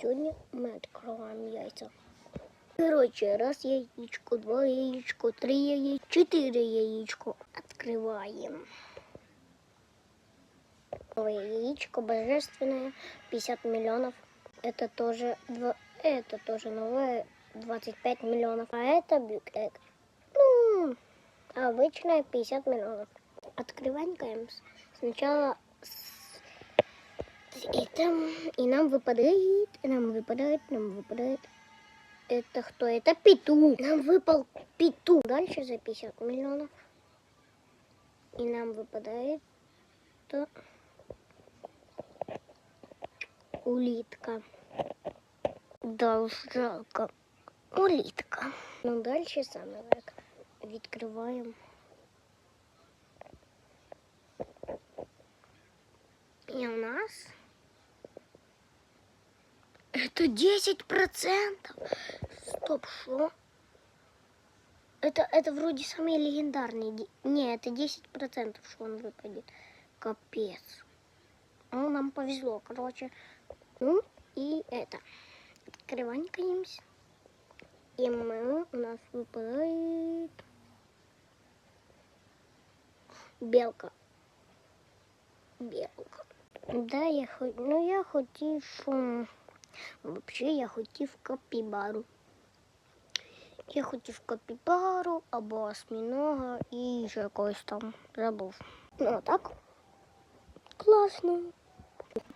Сегодня мы открываем яйца. Короче, раз яичко, два яичко, три яичко, четыре яичко. Открываем. Новое яичко божественное, 50 миллионов. Это тоже, это тоже новое, 25 миллионов. А это Big Egg. Ну, обычная 50 миллионов. Открываем сначала с с этим. И нам выпадает, и нам выпадает, нам выпадает. Это кто? Это петух. Нам выпал петух. Дальше за 50 миллионов. И нам выпадает то улитка. Да уж жалко. Улитка. Ну дальше самый лайк. Відкриваємо. И у нас это 10 процентов. Стоп, что? Это, это вроде самый легендарный. Не, это 10 процентов, что он выпадет. Капец. Ну, нам повезло, короче. Ну, и это. Открыванькаемся. И мы, у нас выпадает белка. Белка. Да, я хо- ну я хотів. м, Вообще я хотів капібару. Я хотів капібару або осьмінога і ще якогось там забув. Ну а так. Класно.